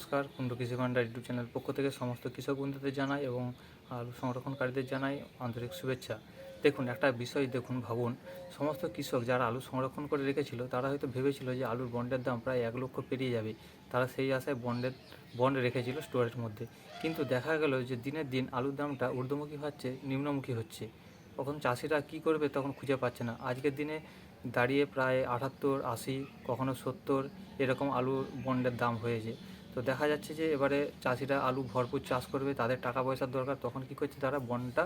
নমস্কার, কুণ্ডু কৃষি ভান্ডার YouTube channel পক্ষ থেকে সমস্ত কৃষক বন্ধুদের জানাই এবং আলু সংরক্ষণকারীদের জানাই আন্তরিক শুভেচ্ছা। দেখুন, একটা বিষয় দেখুন, ভাবুন। সমস্ত কৃষক যারা আলু সংরক্ষণ করে রেখেছিল, তারা হয়তো ভেবেছিল যে আলুর বন্ডের দাম প্রায় এক লক্ষ পেরিয়ে যাবে। তারা সেই আশায় বন্ডের, বন্ড রেখেছিল স্টোরের মধ্যে। কিন্তু দেখা গেল যে দিনের দিন আলুর দামটা ঊর্ধ্বমুখী হচ্ছে, নিম্নমুখী হচ্ছে। তখন চাষিরা কি করবে তখন খুঁজে পাচ্ছে না। আজকের দিনে দাঁড়িয়ে প্রায় আটাত্তর, আশি, কখনো সত্তর এরকম আলুর বন্ডের দাম হয়েছে। তো দেখা যাচ্ছে যে এবারে চাষিরা আলু ভরপুর চাষ করবে, তাদের টাকা পয়সার দরকার, তখন কি করছে তারা? বন্ডটা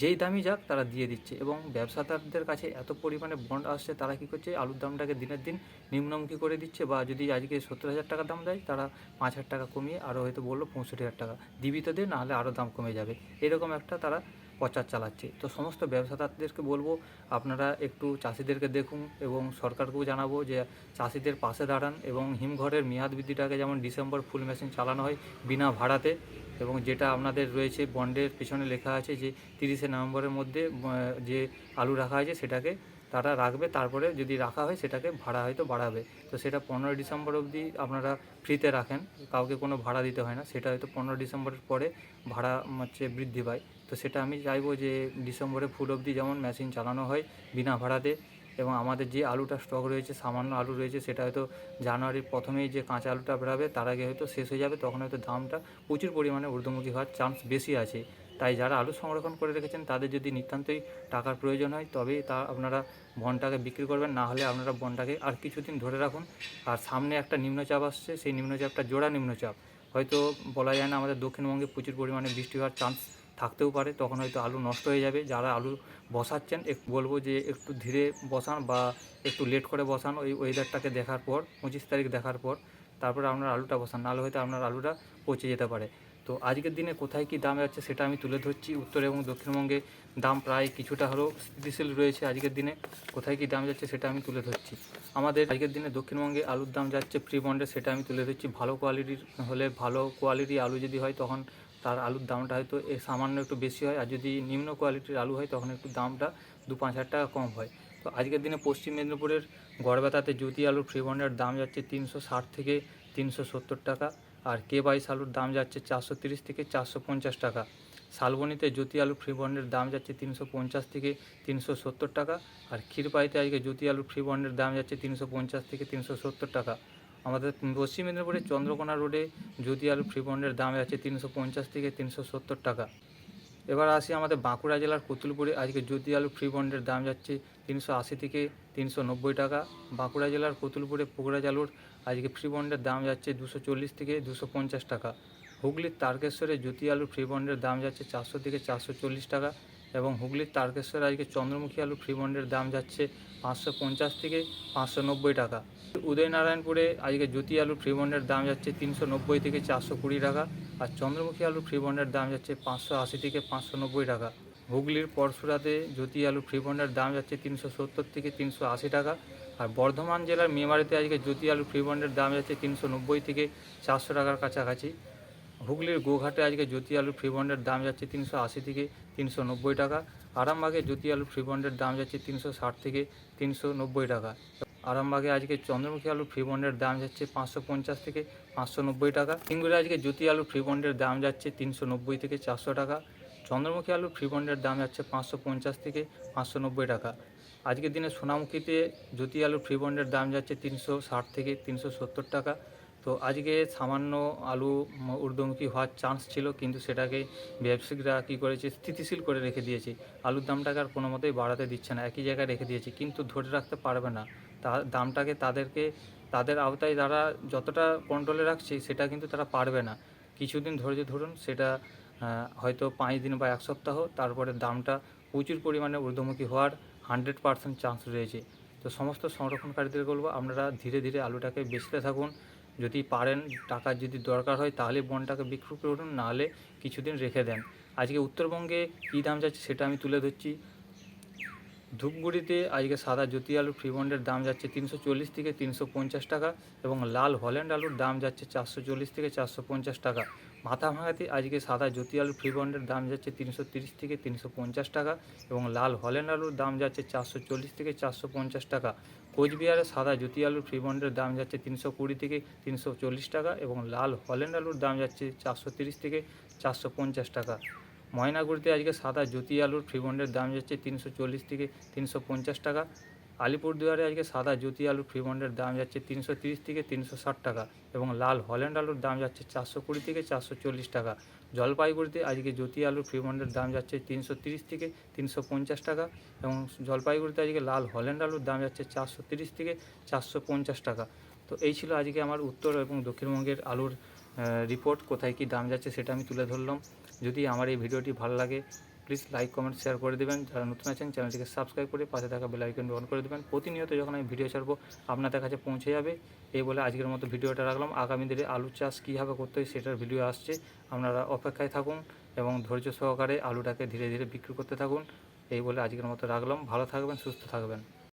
যেই দামই যাক তারা দিয়ে দিচ্ছে এবং ব্যবসাদারদের কাছে এত পরিমাণে বন্ড আসছে, তারা কি করছে? আলুর দামটাকে দিনের দিন নিম্নমুখী করে দিচ্ছে বা যদি আজকে সত্তর হাজার টাকা দাম দেয়, তারা পাঁচ হাজার টাকা কমিয়ে আরও হয়তো বলল পঁয়ষট্টি হাজার টাকা। দিবি তো দে নাহলে আরও দাম কমে যাবে। এরকম একটা তারা প্রচার চালাচ্ছে। তো সমস্ত ব্যবসাদারদেরকে বলব, আপনারা একটু চাষিদেরকে দেখুন এবং সরকারকেও জানাব যে চাষিদের পাশে দাঁড়ান এবং হিমঘরের মেয়াদ বৃদ্ধিটাকে যেমন ডিসেম্বর ফুল মেশিন চালানো হয় বিনা ভাড়াতে এবং যেটা আপনাদের রয়েছে বন্ডের পিছনে লেখা আছে যে তিরিশে নভেম্বরের মধ্যে যে আলু রাখা আছে সেটাকে তারা রাখবে, তারপরে যদি রাখা হয় সেটাকে ভাড়া হয়তো বাড়াবে। তো সেটা পনেরোই ডিসেম্বর অবধি আপনারা ফ্রিতে রাখেন, কাউকে কোনো ভাড়া দিতে হয় না। সেটা হয়তো পনেরো ডিসেম্বরের পরে ভাড়া হচ্ছে বৃদ্ধি পায়। তো সেটা আমি চাইব যে ডিসেম্বরে ফুল অবধি যেমন মেশিন চালানো হয় বিনা ভাড়াতে এবং আমাদের যে আলুটা স্টক রয়েছে, সামান্য আলু রয়েছে, সেটা হয়তো জানুয়ারির প্রথমেই যে কাঁচা আলুটা বেরাবে, তার আগে হয়তো শেষ হয়ে যাবে, তখন হয়তো দামটা প্রচুর পরিমাণে ঊর্ধ্বমুখী হওয়ার চান্স বেশি আছে। তাই যারা আলু সংরক্ষণ করে রেখেছেন, তাদের যদি নিতান্তই টাকার প্রয়োজন হয় তবেই তা আপনারা বনটাকে বিক্রি করবেন। না হলে আপনারা বনটাকে আর কিছুদিন ধরে রাখুন। আর সামনে একটা নিম্নচাপ আসছে, সেই নিম্নচাপটা জোড়া নিম্নচাপ। হয়তো বলা যায় না আমাদের দক্ষিণবঙ্গে প্রচুর পরিমাণে বৃষ্টি হওয়ার চান্স থাকতেও পারে। তখন হয়তো আলু নষ্ট হয়ে যাবে। যারা আলু বসাচ্ছেন একটু বলব যে একটু ধীরে বসান বা একটু লেট করে বসান ওই ওয়েদারটাকে দেখার পর, পঁচিশ তারিখ দেখার পর, তারপরে আপনার আলুটা বসান। নাহলে হয়তো আপনার আলুটা পচে যেতে পারে। তো আজকের দিনে কোথায় কি দাম যাচ্ছে সেটা আমি তুলে ধরছি উত্তর এবং দক্ষিণবঙ্গে দাম প্রায় কিছুটা হলেও স্থিতিশীল রয়েছে আজকের দিনে। কোথায় কি দাম যাচ্ছে সেটা আমি তুলে ধরছি। আমাদের আজকের দিনে দক্ষিণবঙ্গে আলুর দাম যাচ্ছে ফ্রি বন্ডে সেটা আমি তুলে ধরছি। ভালো কোয়ালিটির হলে ভালো কোয়ালিটির আলু যদি হয় তখন তার আলুর দামটা হয়তো এ সামান্য একটু বেশি হয়। আর যদি নিম্ন কোয়ালিটির আলু হয় তখন একটু দামটা দু পাঁচ হাজার টাকা কম হয়। তো আজকের দিনে পশ্চিম মেদিনীপুরের গড়বেতাতে জ্যোতি আলুর ফ্রি বন্ডের দাম যাচ্ছে তিনশো ষাট থেকে তিনশো সত্তর টাকা। আর কে বাইশ আলুর দাম যাচ্ছে চারশো তিরিশ থেকে চারশো পঞ্চাশ টাকা। শালবনিতে জ্যোতি আলু ফ্রি বন্ডের দাম যাচ্ছে তিনশো পঞ্চাশ থেকে তিনশো সত্তর টাকা আর ক্ষীরপাইতে আজকে জ্যোতি আলু ফ্রি বন্ডের দাম যাচ্ছে তিনশো পঞ্চাশ থেকে তিনশো সত্তর টাকা। আমাদের পশ্চিম মেদিনীপুরের চন্দ্রকোনা রোডে জ্যোতি আলু ফ্রি বন্ডের দাম যাচ্ছে তিনশো পঞ্চাশ থেকে তিনশো সত্তর টাকা। এবার আসি আমাদের বাঁকুড়া জেলার কতুলপুরে আজকে জ্যোতি আলু ফ্রি বন্ডের দাম যাচ্ছে তিনশো আশি থেকে তিনশো নব্বই টাকা। বাঁকুড়া জেলার কতুলপুরে পুকুরা আলুর আজকে ফ্রি বন্ডের দাম যাচ্ছে দুশো চল্লিশ থেকে দুশো পঞ্চাশ টাকা। হুগলির তারকেশ্বরে জ্যোতি আলু ফ্রি বন্ডের দাম যাচ্ছে চারশো থেকে চারশো চল্লিশ টাকা এবং হুগলির তারকেশ্বরে আজকে চন্দ্রমুখী আলু ফ্রি বন্ডের দাম যাচ্ছে পাঁচশো পঞ্চাশ থেকে পাঁচশো নব্বই টাকা। উদয়নারায়ণপুরে আজকে জ্যোতি আলু ফ্রি বন্ডের দাম যাচ্ছে তিনশো নব্বই থেকে চারশো কুড়ি টাকা। আর চন্দ্রমুখী আলু ফ্রি বন্ডের দাম যাচ্ছে পাঁচশো আশি থেকে পাঁচশো নব্বই টাকা। হুগলির পরশুরাতে জ্যোতি আলু ফ্রি বন্ডের দাম যাচ্ছে তিনশো সত্তর থেকে তিনশো আশি টাকা। আর বর্ধমান জেলার মেমারিতে আজকে জ্যোতি আলু ফ্রি বন্ডের দাম যাচ্ছে তিনশো নব্বই থেকে চারশো টাকার কাছাকাছি। হুগলির গোঘাটে আজকে জ্যোতি আলু ফ্রি বন্ডের দাম যাচ্ছে তিনশো আশি থেকে তিনশো নব্বই টাকা। আরামবাগে জ্যোতি আলু ফ্রি বন্ডের দাম যাচ্ছে তিনশো ষাট থেকে তিনশো নব্বই টাকা। আরামবাগে আজকে চন্দ্রমুখী আলু ফ্রি বন্ডের দাম যাচ্ছে পাঁচশো পঞ্চাশ থেকে পাঁচশো নব্বই টাকা। সিঙ্গুরে আজকে জ্যোতি আলু ফ্রি বন্ডের দাম যাচ্ছে তিনশো নব্বই থেকে চারশো টাকা। চন্দ্রমুখী আলু ফ্রি বন্ডের দাম যাচ্ছে পাঁচশো পঞ্চাশ থেকে পাঁচশো নব্বই টাকা। আজকের দিনে সোনামুখীতে জ্যোতি আলু ফ্রি বন্ডের দাম যাচ্ছে তিনশো ষাট থেকে তিনশো সত্তর টাকা। তো আজকে সামান্য আলু ঊর্ধ্বমুখী হওয়ার চান্স ছিল, কিন্তু সেটাকে ব্যবসায়িকরা কী করেছে? স্থিতিশীল করে রেখে দিয়েছে। আলুর দামটাকে আর কোনো মতেই বাড়াতে দিচ্ছে না, একই জায়গায় রেখে দিয়েছে, কিন্তু ধরে রাখতে পারবে না। দামটাকে তাদেরকে, তাদের আওতায় তারা যতটা কন্ট্রোলে রাখছে, সেটা কিন্তু তারা পারবে না। কিছুদিন ধৈর্য ধরুন, সেটা হয়তো পাঁচ দিন বা এক সপ্তাহ, তারপরে দামটা প্রচুর পরিমাণে ঊর্ধ্বমুখী হওয়ার হান্ড্রেড পার্সেন্ট চান্স রয়েছে। তো সমস্ত সংরক্ষণকারীদের বলব, আপনারা ধীরে ধীরে আলুটাকে বেচতে থাকুন। যদি পারেন টাকার যদি দরকার হয়, তাহলে বনটাকে বিক্রি করুন, নাহলে কিছুদিন রেখে দেন। আজকে উত্তরবঙ্গে কী দাম যাচ্ছে, সেটা আমি তুলে ধরছি। ধূপগুড়িতে আজকে সাদা জ্যোতি আলুর ফ্রি বন্ডের দাম যাচ্ছে তিনশো চল্লিশ থেকে তিনশো পঞ্চাশ টাকা এবং লাল হল্যান্ড আলুর দাম যাচ্ছে চারশো চল্লিশ থেকে চারশো পঞ্চাশ টাকা। মাথাভাঙাতে আজকে সাদা জ্যোতি আলুর ফ্রি বন্ডের দাম যাচ্ছে তিনশো তিরিশ থেকে তিনশো পঞ্চাশ টাকা এবং লাল হল্যান্ড আলুর দাম যাচ্ছে চারশো চল্লিশ থেকে চারশো পঞ্চাশ টাকা। কোচবিহারে সাদা জ্যোতি আলুর ফ্রি বন্ডের দাম যাচ্ছে তিনশো কুড়ি থেকে তিনশো চল্লিশ টাকা এবং লাল হল্যান্ড আলুর দাম যাচ্ছে চারশো তিরিশ থেকে চারশো পঞ্চাশ টাকা। ময়নাগুড়িতে আজকে সাদা জ্যোতি আলুর ফ্রি বন্ডের দাম যাচ্ছে তিনশো চল্লিশ থেকে তিনশো পঞ্চাশ টাকা। আলিপুরদুয়ারে আজকে সাদা জ্যোতি আলুর ফ্রিবন্ডের দাম যাচ্ছে তিনশো তিরিশ থেকে তিনশো ষাট টাকা এবং লাল হল্যান্ড আলুর দাম যাচ্ছে চারশো কুড়ি থেকে চারশো চল্লিশ টাকা। জলপাইগুড়িতে আজকে জ্যোতি আলুর ফ্রিবন্ডের দাম যাচ্ছে তিনশো তিরিশ থেকে তিনশো পঞ্চাশ টাকা এবং জলপাইগুড়িতে আজকে লাল হল্যান্ড আলুর দাম যাচ্ছে চারশো তিরিশ থেকে চারশো পঞ্চাশ টাকা। তো এই ছিল আজকে আমার উত্তর এবং দক্ষিণবঙ্গের আলুর রিপোর্ট কোথায় কী দাম যাচ্ছে সেটা আমি তুলে ধরলাম। যদি আমার এই ভিডিওটি ভালো লাগে প্লিজ লাইক কমেন্ট শেয়ার করে দেবেন। যারা নতুন আছেন, চ্যানেলটিকে সাবস্ক্রাইব করে পাশে থাকা বেল আইকনটি অন করে দেবেন। প্রতিনিয়ত যখন আমি ভিডিও ছাড়বো, আপনাদের কাছে পৌঁছে যাবে। এই বলে আজকের মতো ভিডিওটা রাখলাম। আগামী দিনে আলু চাষ কীভাবে করতে হয় সেটার ভিডিও আসছে। আপনারা অপেক্ষায় থাকুন এবং ধৈর্য সহকারে আলুটাকে ধীরে ধীরে বিক্রি করতে থাকুন। এই বলে আজকের মতো রাখলাম। ভালো থাকবেন, সুস্থ থাকবেন।